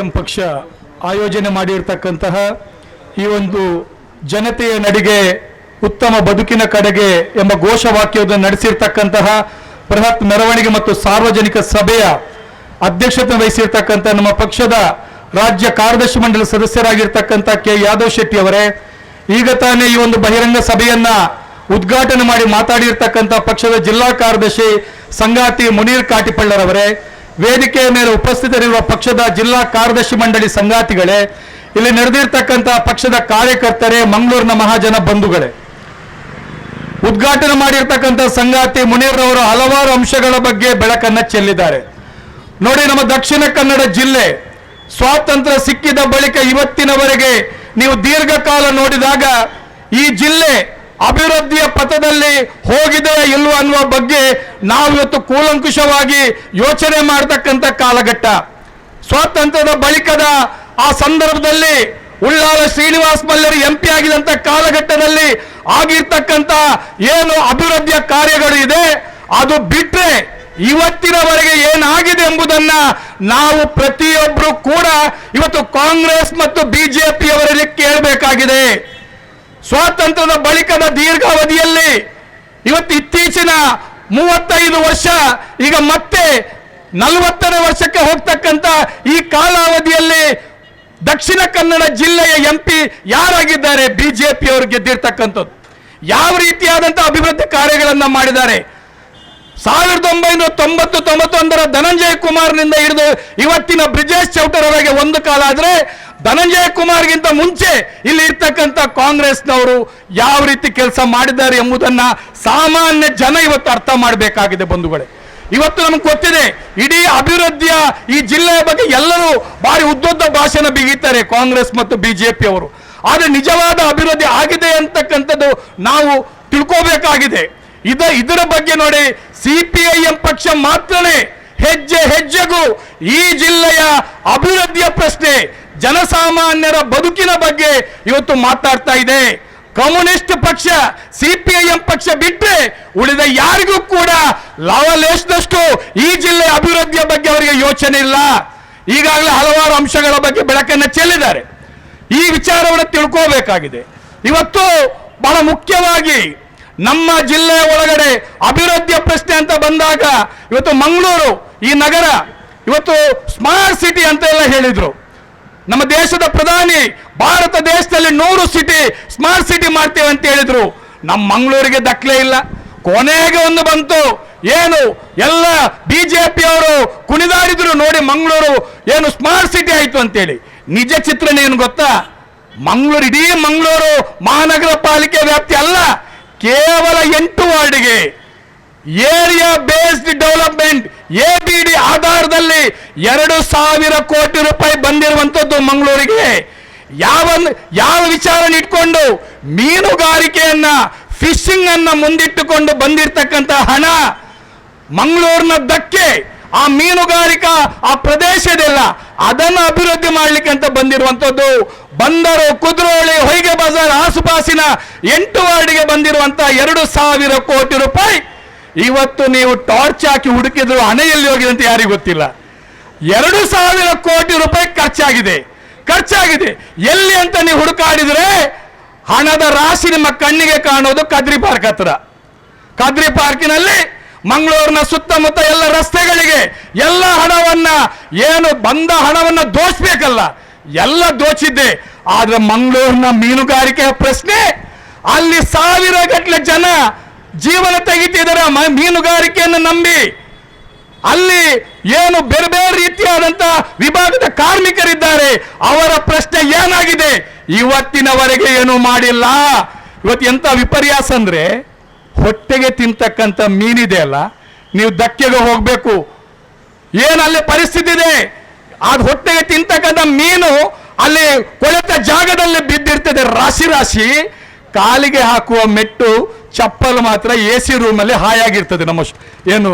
M ಪಕ್ಷ ಆಯೋಜನೆ ಮಾಡಿರ್ತಕ್ಕಂತಹ ಈ ಒಂದು ಜನತೆಯ ನಡಿಗೆ, ಉತ್ತಮ ಬದುಕಿನ ಕಡೆಗೆ ಎಂಬ ಘೋಷವಾಕ್ಯವನ್ನು ನಡೆಸಿರ್ತಕ್ಕಂತಹ ಬೃಹತ್ ಮೆರವಣಿಗೆ ಮತ್ತು ಸಾರ್ವಜನಿಕ ಸಭೆಯ ಅಧ್ಯಕ್ಷತೆ ವಹಿಸಿರ್ತಕ್ಕಂಥ ನಮ್ಮ ಪಕ್ಷದ ರಾಜ್ಯ ಕಾರ್ಯದರ್ಶಿ ಮಂಡಳಿ ಸದಸ್ಯರಾಗಿರ್ತಕ್ಕಂಥ ಕೆ ಯಾದವ್ ಶೆಟ್ಟಿ ಅವರೇ, ಈಗ ತಾನೇ ಈ ಒಂದು ಬಹಿರಂಗ ಸಭೆಯನ್ನ ಉದ್ಘಾಟನೆ ಮಾಡಿ ಮಾತಾಡಿರ್ತಕ್ಕಂಥ ಪಕ್ಷದ ಜಿಲ್ಲಾ ಕಾರ್ಯದರ್ಶಿ ಸಂಗಾತಿ ಮುನೀರ್ ಕಾಟಿಪಳ್ಳರವರೇ ವೇದಿಕೆಯ ಮೇಲೆ ಉಪಸ್ಥಿತರಿರುವ ಪಕ್ಷದ ಜಿಲ್ಲಾ ಕಾರ್ಯದರ್ಶಿ ಮಂಡಳಿ ಸಂಗಾತಿಗಳೇ, ಇಲ್ಲಿ ನಡೆದಿರ್ತಕ್ಕಂತಹ ಪಕ್ಷದ ಕಾರ್ಯಕರ್ತರೇ, ಮಂಗಳೂರಿನ ಮಹಾಜನ ಬಂಧುಗಳೇ. ಉದ್ಘಾಟನೆ ಮಾಡಿರ್ತಕ್ಕಂಥ ಸಂಗಾತಿ ಮುನೀರ್ ಅವರು ಹಲವಾರು ಅಂಶಗಳ ಬಗ್ಗೆ ಬೆಳಕನ್ನ ಚೆಲ್ಲಿದ್ದಾರೆ. ನೋಡಿ, ನಮ್ಮ ದಕ್ಷಿಣ ಕನ್ನಡ ಜಿಲ್ಲೆ ಸ್ವಾತಂತ್ರ್ಯ ಸಿಕ್ಕಿದ ಬಳಿಕ ಇವತ್ತಿನವರೆಗೆ ನೀವು ದೀರ್ಘಕಾಲ ನೋಡಿದಾಗ ಈ ಜಿಲ್ಲೆ ಅಭಿವೃದ್ಧಿಯ ಪಥದಲ್ಲಿ ಹೋಗಿದೆ ಇಲ್ವೋ ಅನ್ನುವ ಬಗ್ಗೆ ನಾವು ಇವತ್ತು ಕೂಲಂಕುಷವಾಗಿ ಯೋಚನೆ ಮಾಡತಕ್ಕಂಥ ಕಾಲಘಟ್ಟ. ಸ್ವಾತಂತ್ರ್ಯದ ಬಳಿಕದ ಆ ಸಂದರ್ಭದಲ್ಲಿ ಉಳ್ಳಾಲ ಶ್ರೀನಿವಾಸ್ ಮಲ್ಲರು ಎಂ ಪಿ ಆಗಿದಂತ ಕಾಲಘಟ್ಟದಲ್ಲಿ ಆಗಿರ್ತಕ್ಕಂಥ ಏನು ಅಭಿವೃದ್ಧಿಯ ಕಾರ್ಯಗಳು ಇದೆ, ಅದು ಬಿಟ್ಟರೆ ಇವತ್ತಿನವರೆಗೆ ಏನಾಗಿದೆ ಎಂಬುದನ್ನ ನಾವು ಪ್ರತಿಯೊಬ್ಬರು ಕೂಡ ಇವತ್ತು ಕಾಂಗ್ರೆಸ್ ಮತ್ತು ಬಿಜೆಪಿಯವರಲ್ಲಿ ಕೇಳಬೇಕಾಗಿದೆ. ಸ್ವಾತಂತ್ರ್ಯದ ಬಳಿಕದ ದೀರ್ಘಾವಧಿಯಲ್ಲಿ ಇವತ್ತು ಇತ್ತೀಚಿನ ಮೂವತ್ತೈದು ವರ್ಷ, ಈಗ ಮತ್ತೆ ನಲವತ್ತನೇ ವರ್ಷಕ್ಕೆ ಹೋಗ್ತಕ್ಕಂಥ ಈ ಕಾಲಾವಧಿಯಲ್ಲಿ ದಕ್ಷಿಣ ಕನ್ನಡ ಜಿಲ್ಲೆಯ ಎಂ ಪಿ ಯಾರಾಗಿದ್ದಾರೆ? ಬಿಜೆಪಿ ಅವರು ಗೆದ್ದಿರ್ತಕ್ಕಂಥದ್ದು. ಯಾವ ರೀತಿಯಾದಂಥ ಅಭಿವೃದ್ಧಿ ಕಾರ್ಯಗಳನ್ನು ಮಾಡಿದ್ದಾರೆ? ಸಾವಿರದ ಒಂಬೈನೂರ ತೊಂಬತ್ತು ತೊಂಬತ್ತೊಂದರ ಧನಂಜಯ ಕುಮಾರ್ನಿಂದ ಹಿಡಿದು ಇವತ್ತಿನ ಬ್ರಿಜೇಶ್ ಚೌಟರವರೆಗೆ ಒಂದು ಕಾಲ ಆದರೆ, ಧನಂಜಯ ಕುಮಾರ್ಗಿಂತ ಮುಂಚೆ ಇಲ್ಲಿ ಇರ್ತಕ್ಕಂಥ ಕಾಂಗ್ರೆಸ್ನವರು ಯಾವ ರೀತಿ ಕೆಲಸ ಮಾಡಿದ್ದಾರೆ ಎಂಬುದನ್ನ ಸಾಮಾನ್ಯ ಜನ ಇವತ್ತು ಅರ್ಥ ಮಾಡಬೇಕಾಗಿದೆ ಬಂಧುಗಳೇ. ಇವತ್ತು ನಮ್ಗೆ ಗೊತ್ತಿದೆ, ಇಡೀ ಅಭಿವೃದ್ಧಿಯ ಈ ಜಿಲ್ಲೆಯ ಬಗ್ಗೆ ಎಲ್ಲರೂ ಭಾರಿ ಉದ್ದುದ್ದ ಭಾಷಣ ಬಿಗಿತಾರೆ ಕಾಂಗ್ರೆಸ್ ಮತ್ತು ಬಿಜೆಪಿ ಅವರು. ಆದರೆ ನಿಜವಾದ ಅಭಿವೃದ್ಧಿ ಆಗಿದೆ ಅಂತಕ್ಕಂಥದ್ದು ನಾವು ತಿಳ್ಕೋಬೇಕಾಗಿದೆ. ಇದ ಇದರ ಬಗ್ಗೆ ನೋಡಿ ಸಿ ಪಿ ಐ ಎಂ ಪಕ್ಷ ಮಾತ್ರನೇ ಹೆಜ್ಜೆ ಹೆಜ್ಜೆಗೂ ಈ ಜಿಲ್ಲೆಯ ಅಭಿವೃದ್ಧಿಯ ಪ್ರಶ್ನೆ ಜನಸಾಮಾನ್ಯರ ಬದುಕಿನ ಬಗ್ಗೆ ಇವತ್ತು ಮಾತಾಡ್ತಾ ಇದೆ. ಕಮ್ಯುನಿಸ್ಟ್ ಪಕ್ಷ, ಸಿಪಿಐಎಂ ಪಕ್ಷ ಬಿಟ್ಟರೆ ಉಳಿದ ಯಾರಿಗೂ ಕೂಡ ಲಾವಲೇಶದಷ್ಟು ಈ ಜಿಲ್ಲೆಯ ಅಭಿವೃದ್ಧಿಯ ಬಗ್ಗೆ ಅವರಿಗೆ ಯೋಚನೆ ಇಲ್ಲ. ಈಗಾಗಲೇ ಹಲವಾರು ಅಂಶಗಳ ಬಗ್ಗೆ ಬೆಳಕನ್ನು ಚೆಲ್ಲಿದ್ದಾರೆ. ಈ ವಿಚಾರವನ್ನು ತಿಳ್ಕೋಬೇಕಾಗಿದೆ. ಇವತ್ತು ಬಹಳ ಮುಖ್ಯವಾಗಿ ನಮ್ಮ ಜಿಲ್ಲೆಯ ಒಳಗಡೆ ಅಭಿವೃದ್ಧಿಯ ಪ್ರಶ್ನೆ ಅಂತ ಬಂದಾಗ ಇವತ್ತು ಮಂಗಳೂರು, ಈ ನಗರ, ಇವತ್ತು ಸ್ಮಾರ್ಟ್ ಸಿಟಿ ಅಂತ ಎಲ್ಲ ಹೇಳಿದರು. ನಮ್ಮ ದೇಶದ ಪ್ರಧಾನಿ, ಭಾರತ ದೇಶದಲ್ಲಿ ನೂರು ಸಿಟಿ ಸ್ಮಾರ್ಟ್ ಸಿಟಿ ಮಾಡ್ತೇವೆ ಅಂತ ಹೇಳಿದರು. ನಮ್ಮ ಮಂಗಳೂರಿಗೆ ದಕ್ಕಲೇ ಇಲ್ಲ. ಕೊನೆಗೆ ಒಂದು ಬಂತು, ಏನು, ಎಲ್ಲ ಬಿಜೆಪಿ ಅವರು ಕುಣಿದಾಡಿದ್ರು ನೋಡಿ ಮಂಗಳೂರು ಏನು ಸ್ಮಾರ್ಟ್ ಸಿಟಿ ಆಯ್ತು ಅಂತೇಳಿ. ನಿಜ ಚಿತ್ರಣ ಏನು ಗೊತ್ತಾ? ಮಂಗಳೂರು, ಇಡೀ ಮಂಗಳೂರು ಮಹಾನಗರ ಪಾಲಿಕೆ ವ್ಯಾಪ್ತಿ ಅಲ್ಲ. ಕೇವಲ ಎಂಟು ವಾರ್ಡ್ಗೆ area based development A B D ಆಧಾರದಲ್ಲಿ ಎರಡು ಸಾವಿರ ಕೋಟಿ ರೂಪಾಯಿ ಬಂದಿರುವಂತದ್ದು ಮಂಗಳೂರಿಗೆ. ಯಾವ ಯಾವ ವಿಚಾರ ಇಟ್ಕೊಂಡು ಮೀನುಗಾರಿಕೆಯನ್ನ ಫಿಶಿಂಗ್ ಅನ್ನ ಮುಂದಿಟ್ಟುಕೊಂಡು ಬಂದಿರತಕ್ಕಂತ ಹಣ ಮಂಗಳೂರಿನ ದಕ್ಕೆ ಆ ಮೀನುಗಾರಿಕಾ, ಆ ಪ್ರದೇಶದೆಲ್ಲ ಅದನ್ನು ಅಭಿವೃದ್ಧಿ ಮಾಡಲಿಕ್ಕೆ ಅಂತ ಬಂದಿರುವಂತದ್ದು ಬಂದರು ಕುದ್ರೋಳಿ ಹೊಯ್ಗೆ ಬಜಾರ್ ಆಸುಪಾಸಿನ ಎಂಟು ವಾರ್ಡ್ಗೆ ಬಂದಿರುವಂತ ಎರಡು ಸಾವಿರ ಕೋಟಿ ರೂಪಾಯಿ. ಇವತ್ತು ನೀವು ಟಾರ್ಚ್ ಹಾಕಿ ಹುಡುಕಿದ್ರು ಹಣೆಯಲ್ಲಿ ಹೋಗಿದೆ ಅಂತ ಯಾರಿಗೂ ಗೊತ್ತಿಲ್ಲ. ಎರಡು ಸಾವಿರ ಕೋಟಿ ರೂಪಾಯಿ ಖರ್ಚಾಗಿದೆ. ಖರ್ಚಾಗಿದೆ. ಎಲ್ಲಿ ಅಂತ ನೀವು ಹುಡುಕಾಡಿದ್ರೆ ಹಣದ ರಾಶಿ ನಿಮ್ಮ ಕಣ್ಣಿಗೆ ಕಾಣೋದು ಕದ್ರಿ ಪಾರ್ಕ್ ಹತ್ರ. ಕದ್ರಿ ಪಾರ್ಕಿನಲ್ಲಿ ಮಂಗಳೂರಿನ ಸುತ್ತಮುತ್ತ ಎಲ್ಲ ರಸ್ತೆಗಳಿಗೆ ಎಲ್ಲ ಹಣವನ್ನ ಏನು ಬಂದ ಹಣವನ್ನ ದೋಚ್ಬೇಕಲ್ಲ ಎಲ್ಲ ದೋಚಿದ್ದೆ. ಆದ್ರೆ ಮಂಗಳೂರಿನ ಮೀನುಗಾರಿಕೆಯ ಪ್ರಶ್ನೆ, ಅಲ್ಲಿ ಸಾವಿರ ಗಟ್ಟಲೆ ಜನ ಜೀವನ ತೆಗಿತಿದ್ದಾರೆ ಮೀನುಗಾರಿಕೆಯನ್ನು ನಂಬಿ. ಅಲ್ಲಿ ಏನು ಬೇರೆ ಬೇರೆ ರೀತಿಯಾದಂತ ವಿಭಾಗದ ಕಾರ್ಮಿಕರಿದ್ದಾರೆ, ಅವರ ಪ್ರಶ್ನೆ ಏನಾಗಿದೆ? ಇವತ್ತಿನವರೆಗೆ ಏನು ಮಾಡಿಲ್ಲ. ಇವತ್ತು ಎಂತ ವಿಪರ್ಯಾಸ ಅಂದ್ರೆ ಹೊಟ್ಟೆಗೆ ತಿಂತಕ್ಕಂಥ ಮೀನಿದೆ ಅಲ್ಲ, ನೀವು ದಕ್ಕೆಗೆ ಹೋಗಬೇಕು. ಏನು ಅಲ್ಲಿ ಪರಿಸ್ಥಿತಿ ಇದೆ? ಅದು ಹೊಟ್ಟೆಗೆ ತಿಂತಕ್ಕಂಥ ಮೀನು ಅಲ್ಲಿ ಕೊಳೆತ ಜಾಗದಲ್ಲಿ ಬಿದ್ದಿರ್ತದೆ. ರಾಶಿ ರಾಶಿ ಕಾಲಿಗೆ ಹಾಕುವ ಮೆಟ್ಟು, ಚಪ್ಪಲು ಮಾತ್ರ ಎ ಸಿ ರೂಮಲ್ಲಿ ಹಾಯಾಗಿರ್ತದೆ ನಮ್ಮ ಏನು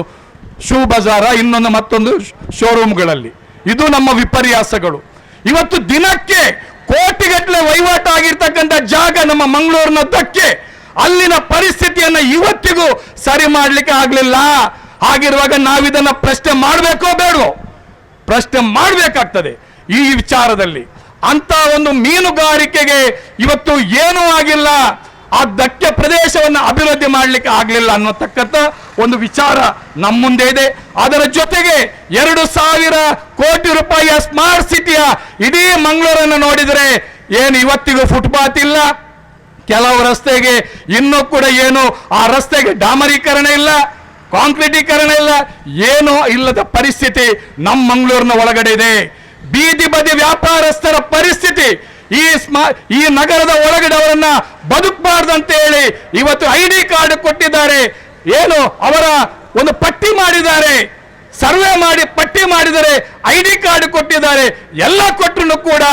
ಶೂ ಬಜಾರ, ಇನ್ನೊಂದು ಮತ್ತೊಂದು ಶೋರೂಮ್ಗಳಲ್ಲಿ. ಇದು ನಮ್ಮ ವಿಪರ್ಯಾಸಗಳು. ಇವತ್ತು ದಿನಕ್ಕೆ ಕೋಟಿಗಟ್ಟಲೆ ವಹಿವಾಟು ಆಗಿರ್ತಕ್ಕಂಥ ಜಾಗ ನಮ್ಮ ಮಂಗಳೂರಿನ ದಕ್ಕೆ ಅಲ್ಲಿನ ಪರಿಸ್ಥಿತಿಯನ್ನ ಇವತ್ತಿಗೂ ಸರಿ ಮಾಡ್ಲಿಕ್ಕೆ ಆಗ್ಲಿಲ್ಲ. ಹಾಗಿರುವಾಗ ನಾವಿದನ್ನ ಪ್ರಶ್ನೆ ಮಾಡಬೇಕೋ ಬೇಡವೋ? ಪ್ರಶ್ನೆ ಮಾಡಬೇಕಾಗ್ತದೆ ಈ ವಿಚಾರದಲ್ಲಿ. ಅಂತ ಒಂದು ಮೀನುಗಾರಿಕೆಗೆ ಇವತ್ತು ಏನೂ ಆಗಿಲ್ಲ. ಆ ದಕ್ಕೆ ಪ್ರದೇಶವನ್ನು ಅಭಿವೃದ್ಧಿ ಮಾಡಲಿಕ್ಕೆ ಆಗಲಿಲ್ಲ ಅನ್ನೋತಕ್ಕಂಥ ಒಂದು ವಿಚಾರ ನಮ್ಮ ಮುಂದೆ ಇದೆ. ಅದರ ಜೊತೆಗೆ ಎರಡು ಸಾವಿರ ಕೋಟಿ ರೂಪಾಯಿಯ ಸ್ಮಾರ್ಟ್ ಸಿಟಿಯ ಇಡೀ ಮಂಗಳೂರನ್ನು ನೋಡಿದರೆ ಏನು ಇವತ್ತಿಗೂ ಫುಟ್ಪಾತ್ ಇಲ್ಲ. ಕೆಲವು ರಸ್ತೆಗೆ ಇನ್ನೂ ಕೂಡ ಏನು ಆ ರಸ್ತೆಗೆ ಡಾಮರೀಕರಣ ಇಲ್ಲ, ಕಾಂಕ್ರೀಟೀಕರಣ ಇಲ್ಲ, ಏನೂ ಇಲ್ಲದ ಪರಿಸ್ಥಿತಿ ನಮ್ಮ ಮಂಗಳೂರಿನ ಒಳಗಡೆ ಇದೆ. ಬೀದಿ ಬದಿ ವ್ಯಾಪಾರಸ್ಥರ ಪರಿಸ್ಥಿತಿ ಈ ಸ್ಮಾ, ಈ ನಗರದ ಒಳಗಡೆ ಅವರನ್ನ ಅಂತ ಹೇಳಿ ಇವತ್ತು ಐ ಡಿ ಕಾರ್ಡ್ ಕೊಟ್ಟಿದ್ದಾರೆ. ಏನು ಅವರ ಒಂದು ಪಟ್ಟಿ ಮಾಡಿದ್ದಾರೆ. ಸರ್ವೆ ಮಾಡಿ ಪಟ್ಟಿ ಮಾಡಿದರೆ ಐ ಡಿ ಕಾರ್ಡ್ ಕೊಟ್ಟಿದ್ದಾರೆ, ಎಲ್ಲ ಕೊಟ್ಟರು ಕೂಡ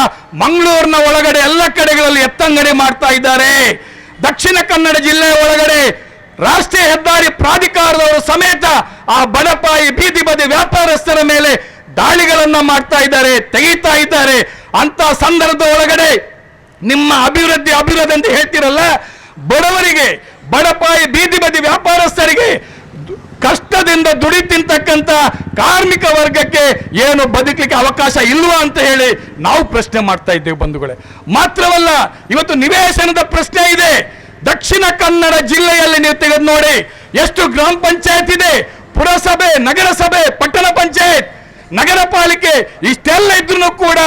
ಮಂಗಳೂರಿನ ಒಳಗಡೆ ಎಲ್ಲ ಕಡೆಗಳಲ್ಲಿ ಎತ್ತಂಗಡಿ ಮಾಡ್ತಾ ಇದ್ದಾರೆ. ದಕ್ಷಿಣ ಕನ್ನಡ ಜಿಲ್ಲೆಯ ಒಳಗಡೆ ರಾಷ್ಟ್ರೀಯ ಹೆದ್ದಾರಿ ಪ್ರಾಧಿಕಾರದವರು ಸಮೇತ ಆ ಬಡಪಾಯಿ ಬೀದಿ ಬದಿ ವ್ಯಾಪಾರಸ್ಥರ ಮೇಲೆ ದಾಳಿಗಳನ್ನ ಮಾಡ್ತಾ ಇದ್ದಾರೆ, ತೆಗೀತಾ ಇದ್ದಾರೆ. ಅಂತ ಸಂದರ್ಭದ ಒಳಗಡೆ ನಿಮ್ಮ ಅಭಿವೃದ್ಧಿ ಅಭಿವೃದ್ಧಿ ಅಂತ ಹೇಳ್ತಿರಲ್ಲ, ಬಡವರಿಗೆ, ಬಡಪಾಯಿ ಬೀದಿ ಬದಿ ವ್ಯಾಪಾರಸ್ಥರಿಗೆ ಕಷ್ಟದಿಂದ ದುಡಿ ತಿಂತಕ್ಕಂತ ಕಾರ್ಮಿಕ ವರ್ಗಕ್ಕೆ ಏನು ಬದುಕಲಿಕ್ಕೆ ಅವಕಾಶ ಇಲ್ವಾ ಅಂತ ಹೇಳಿ ನಾವು ಪ್ರಶ್ನೆ ಮಾಡ್ತಾ ಇದ್ದೇವೆ ಬಂಧುಗಳೇ. ಮಾತ್ರವಲ್ಲ, ಇವತ್ತು ನಿವೇಶನದ ಪ್ರಶ್ನೆ ಇದೆ. ದಕ್ಷಿಣ ಕನ್ನಡ ಜಿಲ್ಲೆಯಲ್ಲಿ ನೀವು ತೆಗೆದು ನೋಡಿ. ಎಷ್ಟು ಗ್ರಾಮ ಪಂಚಾಯತ್ ಇದೆ? ಪುರಸಭೆ, ನಗರಸಭೆ, ಪಟ್ಟಣ ಪಂಚಾಯತ್. ನಗರ ಪಾಲಿಕೆ ಇಷ್ಟೆಲ್ಲ ಇದ್ರೂ ಕೂಡ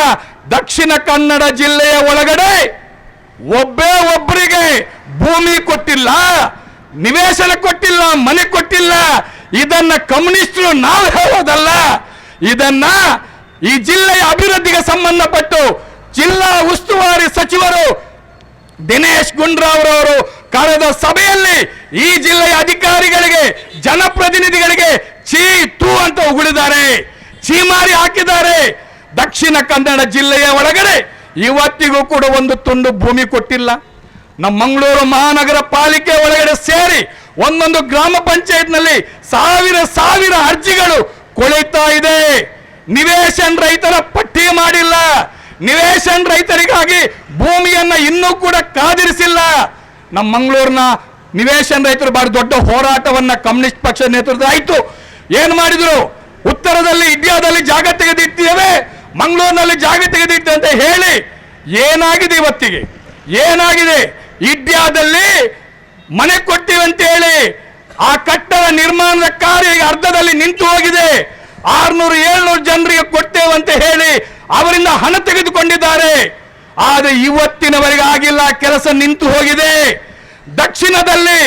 ದಕ್ಷಿಣ ಕನ್ನಡ ಜಿಲ್ಲೆಯ ಒಳಗಡೆ ಒಬ್ಬೇ ಒಬ್ಬರಿಗೆ ಭೂಮಿ ಕೊಟ್ಟಿಲ್ಲ. ನಿವೇಶನ ಕೊಟ್ಟಿಲ್ಲ, ಮನೆ ಕೊಟ್ಟಿಲ್ಲ, ಇದನ್ನ ಕಮ್ಯುನಿಸ್ಟರು ನಾವು ಹೇಳೋದಲ್ಲ. ಇದನ್ನ ಈ ಜಿಲ್ಲೆಯ ಅಭಿವೃದ್ಧಿಗೆ ಸಂಬಂಧಪಟ್ಟು ಜಿಲ್ಲಾ ಉಸ್ತುವಾರಿ ಸಚಿವರು ದಿನೇಶ್ ಗುಂಡ್ರಾವ್ರವರು ಕಳೆದ ಸಭೆಯಲ್ಲಿ ಈ ಜಿಲ್ಲೆಯ ಅಧಿಕಾರಿಗಳಿಗೆ, ಜನಪ್ರತಿನಿಧಿಗಳಿಗೆ ಚೀ ತೂ ಅಂತ ಉಗುಳಿದ್ದಾರೆ. ಚೀಮಾರಿ ಹಾಕಿದ್ದಾರೆ. ದಕ್ಷಿಣ ಕನ್ನಡ ಜಿಲ್ಲೆಯ ಒಳಗಡೆ ಇವತ್ತಿಗೂ ಕೂಡ ಒಂದು ತುಂಡು ಭೂಮಿ ಕೊಟ್ಟಿಲ್ಲ. ನಮ್ಮ ಮಂಗಳೂರು ಮಹಾನಗರ ಪಾಲಿಕೆ ಒಳಗಡೆ ಸೇರಿ ಒಂದೊಂದು ಗ್ರಾಮ ಪಂಚಾಯತ್ನಲ್ಲಿ ಸಾವಿರ ಸಾವಿರ ಅರ್ಜಿಗಳು ಕೊಳಿತಾ ಇದೆ. ನಿವೇಶನ್ ರೈತರ ಪಟ್ಟಿ ಮಾಡಿಲ್ಲ. ನಿವೇಶನ್ ರೈತರಿಗಾಗಿ ಭೂಮಿಯನ್ನ ಇನ್ನೂ ಕೂಡ ಕಾದಿರಿಸಿಲ್ಲ. ನಮ್ಮ ಮಂಗಳೂರಿನ ನಿವೇಶನ್ ರೈತರು ಬಾರಿ ದೊಡ್ಡ ಹೋರಾಟವನ್ನ ಕಮ್ಯುನಿಸ್ಟ್ ಪಕ್ಷ ನೇತೃತ್ವ ಆಯ್ತು. ಏನ್ ಮಾಡಿದ್ರು? ಉತ್ತರದಲ್ಲಿ, ಇಂಡಿಯಾದಲ್ಲಿ ಜಾಗ ತೆಗೆದಿದ್ದೇವೆ ಮಂಗಳೂರಿನಲ್ಲಿ ಜಾಗ ತೆಗೆದಿತ್ತು ಅಂತ ಹೇಳಿ ಏನಾಗಿದೆ ಇವತ್ತಿಗೆ? ಏನಾಗಿದೆ? ಇಂಡಿಯಾದಲ್ಲಿ ಮನೆ ಕೊಟ್ಟಿವೆ ಅಂತ ಹೇಳಿ ಆ ಕಟ್ಟಡ ನಿರ್ಮಾಣದ ಕಾರ್ಯ ಅರ್ಧದಲ್ಲಿ ನಿಂತು ಹೋಗಿದೆ. ಆರ್ನೂರು, ಏಳ್ನೂರು ಜನರಿಗೆ ಕೊಡ್ತೇವೆ ಅಂತ ಹೇಳಿ ಅವರಿಂದ ಹಣ ತೆಗೆದುಕೊಂಡಿದ್ದಾರೆ. ಆದರೆ ಇವತ್ತಿನವರೆಗೆ ಆಗಿಲ್ಲ, ಕೆಲಸ ನಿಂತು ಹೋಗಿದೆ. ದಕ್ಷಿಣದಲ್ಲಿ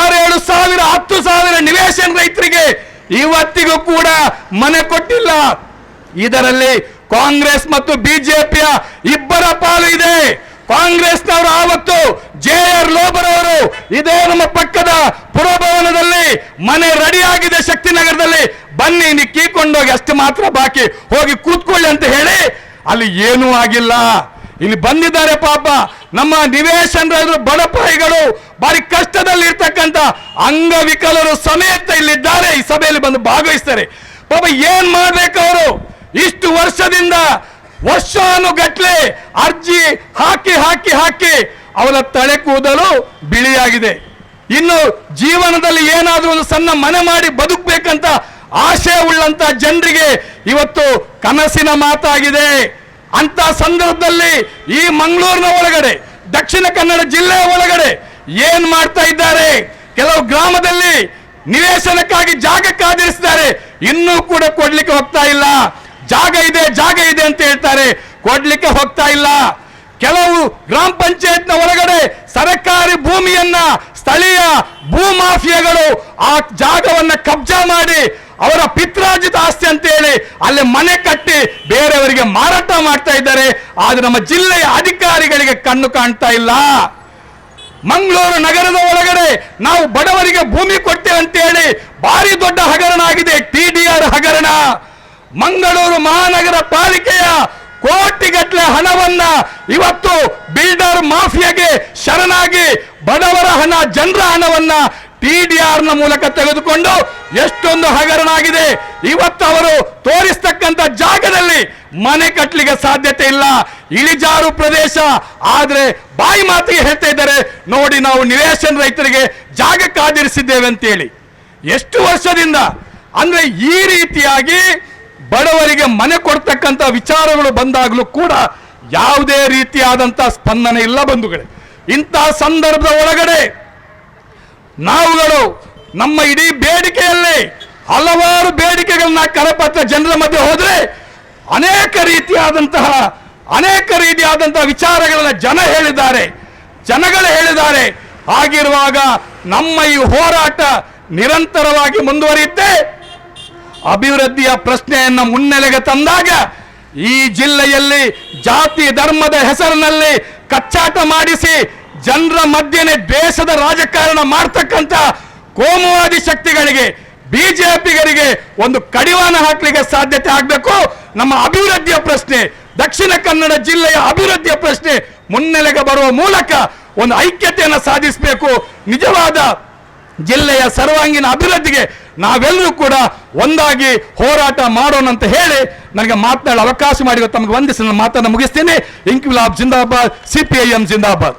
ಆರೇಳು ಸಾವಿರ, ಹತ್ತು ಸಾವಿರ ನಿವೇಶನ ರೈತರಿಗೆ ಇವತ್ತಿಗೂ ಕೂಡ ಮನೆ ಕೊಟ್ಟಿಲ್ಲ. ಇದರಲ್ಲಿ ಕಾಂಗ್ರೆಸ್ ಮತ್ತು ಬಿಜೆಪಿಯ ಇಬ್ಬರ ಪಾಲು ಇದೆ. ಕಾಂಗ್ರೆಸ್ನವರು ಆವತ್ತು ಜೆ ಆರ್ ಲೋಬರ್ ಅವರು ಇದೇ ನಮ್ಮ ಪಕ್ಕದ ಪುರಭವನದಲ್ಲಿ ಮನೆ ರೆಡಿ ಆಗಿದೆ ಶಕ್ತಿನಗರದಲ್ಲಿ. ಬನ್ನಿ ನೀವು ಕೀಕೊಂಡೋಗಿ ಅಷ್ಟು ಮಾತ್ರ ಬಾಕಿ. ಹೋಗಿ ಕೂತ್ಕೊಳ್ಳಿ ಅಂತ ಹೇಳಿ ಅಲ್ಲಿ ಏನೂ ಆಗಿಲ್ಲ. ಇಲ್ಲಿ ಬಂದಿದ್ದಾರೆ ಪಾಪ ನಮ್ಮ ನಿವೇಶನರು ಬಡಪಾಯಿಗಳು ಬಾರಿ ಕಷ್ಟದಲ್ಲಿ ಇರ್ತಕ್ಕಂಥ ಅಂಗವಿಕಲರು ಸಮೇತ ಇಲ್ಲಿದ್ದಾರೆ. ಈ ಸಭೆಯಲ್ಲಿ ಬಂದು ಭಾಗವಹಿಸ್ತಾರೆ. ಪಾಪ ಏನ್ ಮಾಡ್ಬೇಕು ಅವರು? ಇಷ್ಟು ವರ್ಷದಿಂದ ವರ್ಷಾನುಗಟ್ಲೆ ಅರ್ಜಿ ಹಾಕಿ ಹಾಕಿ ಹಾಕಿ ಅವರ ತಲೆ ಕೂದಲು ಬಿಳಿಯಾಗಿದೆ. ಇನ್ನು ಜೀವನದಲ್ಲಿ ಏನಾದರೂ ಒಂದು ಸಣ್ಣ ಮನೆ ಮಾಡಿ ಬದುಕಬೇಕಂತ ಆಶೆ ಉಳ್ಳಂತ ಜನರಿಗೆ ಇವತ್ತು ಕನಸಿನ ಮಾತಾಗಿದೆ. ಅಂತ ಸಂದರ್ಭದಲ್ಲಿ ಈ ಮಂಗಳೂರಿನ ಒಳಗಡೆ, ದಕ್ಷಿಣ ಕನ್ನಡ ಜಿಲ್ಲೆಯ ಒಳಗಡೆ ಏನ್ ಮಾಡ್ತಾ ಇದ್ದಾರೆ? ಕೆಲವು ಗ್ರಾಮದಲ್ಲಿ ನಿವೇಶನಕ್ಕಾಗಿ ಜಾಗ ಕಾದಿರಿಸಿದ್ದಾರೆ. ಇನ್ನೂ ಕೂಡ ಕೊಡ್ಲಿಕ್ಕೆ ಹೋಗ್ತಾ ಇಲ್ಲ. ಜಾಗ ಇದೆ ಜಾಗ ಇದೆ ಅಂತ ಹೇಳ್ತಾರೆ. ಕೊಡ್ಲಿಕ್ಕೆ ಹೋಗ್ತಾ ಇಲ್ಲ. ಕೆಲವು ಗ್ರಾಮ ಪಂಚಾಯತ್ನ ಒಳಗಡೆ ಸರ್ಕಾರಿ ಭೂಮಿಯನ್ನ ಸ್ಥಳೀಯ ಭೂ ಮಾಫಿಯಾಗಳು ಆ ಜಾಗವನ್ನ ಕಬ್ಜಾ ಮಾಡಿ ಅವರ ಪಿತ್ರಾರ್ಜಿತ ಆಸ್ತಿ ಅಂತ ಹೇಳಿ ಅಲ್ಲಿ ಮನೆ ಕಟ್ಟಿ ಬೇರೆಯವರಿಗೆ ಮಾರಾಟ ಮಾಡ್ತಾ ಇದ್ದಾರೆ. ಆದ್ರೆ ನಮ್ಮ ಜಿಲ್ಲೆಯ ಅಧಿಕಾರಿಗಳಿಗೆ ಕಣ್ಣು ಕಾಣ್ತಾ ಇಲ್ಲ. ಮಂಗಳೂರು ನಗರದ ಒಳಗಡೆ ನಾವು ಬಡವರಿಗೆ ಭೂಮಿ ಕೊಡ್ತೇವೆ ಅಂತ ಹೇಳಿ ಭಾರಿ ದೊಡ್ಡ ಹಗರಣ ಆಗಿದೆ. ಟಿ ಡಿ ಆರ್ ಹಗರಣ. ಮಂಗಳೂರು ಮಹಾನಗರ ಪಾಲಿಕೆಯ ಕೋಟಿಗಟ್ಟಲೆ ಹಣವನ್ನ ಇವತ್ತು ಬಿಲ್ಡರ್ ಮಾಫಿಯಾಗೆ ಶರಣಾಗಿ ಬಡವರ ಹಣ, ಜನರ ಹಣವನ್ನ ಟಿ ಡಿ ಆರ್ನ ಮೂಲಕ ತೆಗೆದುಕೊಂಡು ಎಷ್ಟೊಂದು ಹಗರಣ ಆಗಿದೆ ಇವತ್ತು ಅವರು ತೋರಿಸ್ತಕ್ಕಂಥ ಜಾಗದಲ್ಲಿ ಮನೆ ಕಟ್ಟಲಿಕ್ಕೆ ಸಾಧ್ಯತೆ ಇಲ್ಲ. ಇಳಿಜಾರು ಪ್ರದೇಶ. ಆದ್ರೆ ಬಾಯಿ ಮಾತಿಗೆ ಹೇಳ್ತಾ ಇದ್ದಾರೆ, ನೋಡಿ ನಾವು ನಿವೇಶನ ರೈತರಿಗೆ ಜಾಗ ಕಾದಿರಿಸಿದ್ದೇವೆ ಅಂತೇಳಿ. ಎಷ್ಟು ವರ್ಷದಿಂದ? ಅಂದ್ರೆ ಈ ರೀತಿಯಾಗಿ ಬಡವರಿಗೆ ಮನೆ ಕೊಡ್ತಕ್ಕಂಥ ವಿಚಾರಗಳು ಬಂದಾಗಲೂ ಕೂಡ ಯಾವುದೇ ರೀತಿಯಾದಂಥ ಸ್ಪಂದನೆ ಇಲ್ಲ ಬಂಧುಗಳೇ. ಇಂತಹ ಸಂದರ್ಭದ ಒಳಗಡೆ ನಾವುಗಳು ನಮ್ಮ ಇಡೀ ಬೇಡಿಕೆಯಲ್ಲಿ ಹಲವಾರು ಬೇಡಿಕೆಗಳನ್ನ ಕರಪತ್ರ ಜನರ ಮಧ್ಯೆ ಹೋದರೆ ಅನೇಕ ರೀತಿಯಾದಂತಹ ಅನೇಕ ರೀತಿಯಾದಂತಹ ವಿಚಾರಗಳನ್ನ ಜನ ಹೇಳಿದ್ದಾರೆ, ಜನಗಳು ಹೇಳಿದ್ದಾರೆ. ಹಾಗಿರುವಾಗ ನಮ್ಮ ಈ ಹೋರಾಟ ನಿರಂತರವಾಗಿ ಮುಂದುವರಿಯುತ್ತೆ. ಅಭಿವೃದ್ಧಿಯ ಪ್ರಶ್ನೆಯನ್ನು ಮುನ್ನೆಲೆಗೆ ತಂದಾಗ ಈ ಜಿಲ್ಲೆಯಲ್ಲಿ ಜಾತಿ ಧರ್ಮದ ಹೆಸರಿನಲ್ಲಿ ಕಚ್ಚಾಟ ಮಾಡಿಸಿ ಜನರ ಮಧ್ಯನೆ ದೇಶದ ರಾಜಕಾರಣ ಮಾಡ್ತಕ್ಕಂಥ ಕೋಮುವಾದಿ ಶಕ್ತಿಗಳಿಗೆ, ಬಿಜೆಪಿಗರಿಗೆ ಒಂದು ಕಡಿವಾಣ ಹಾಕಲಿಕ್ಕೆ ಸಾಧ್ಯತೆ ಆಗಬೇಕು. ನಮ್ಮ ಅಭಿವೃದ್ಧಿಯ ಪ್ರಶ್ನೆ, ದಕ್ಷಿಣ ಕನ್ನಡ ಜಿಲ್ಲೆಯ ಅಭಿವೃದ್ಧಿಯ ಪ್ರಶ್ನೆ ಮುನ್ನೆಲೆಗೆ ಬರುವ ಮೂಲಕ ಒಂದು ಐಕ್ಯತೆಯನ್ನು ಸಾಧಿಸಬೇಕು. ನಿಜವಾದ ಜಿಲ್ಲೆಯ ಸರ್ವಾಂಗೀಣ ಅಭಿವೃದ್ಧಿಗೆ ನಾವೆಲ್ಲರೂ ಕೂಡ ಒಂದಾಗಿ ಹೋರಾಟ ಮಾಡೋಣ ಅಂತ ಹೇಳಿ ನನಗೆ ಮಾತನಾಡಲು ಅವಕಾಶ ಮಾಡಿ ತಮಗೆ ವಂದಿಸಿ ನನ್ನ ಮಾತನ್ನು ಮುಗಿಸ್ತೀನಿ. ಇಂಕ್ವಿಲಾಬ್ ಜಿಂದಾಬಾದ್ C P I M zindabad.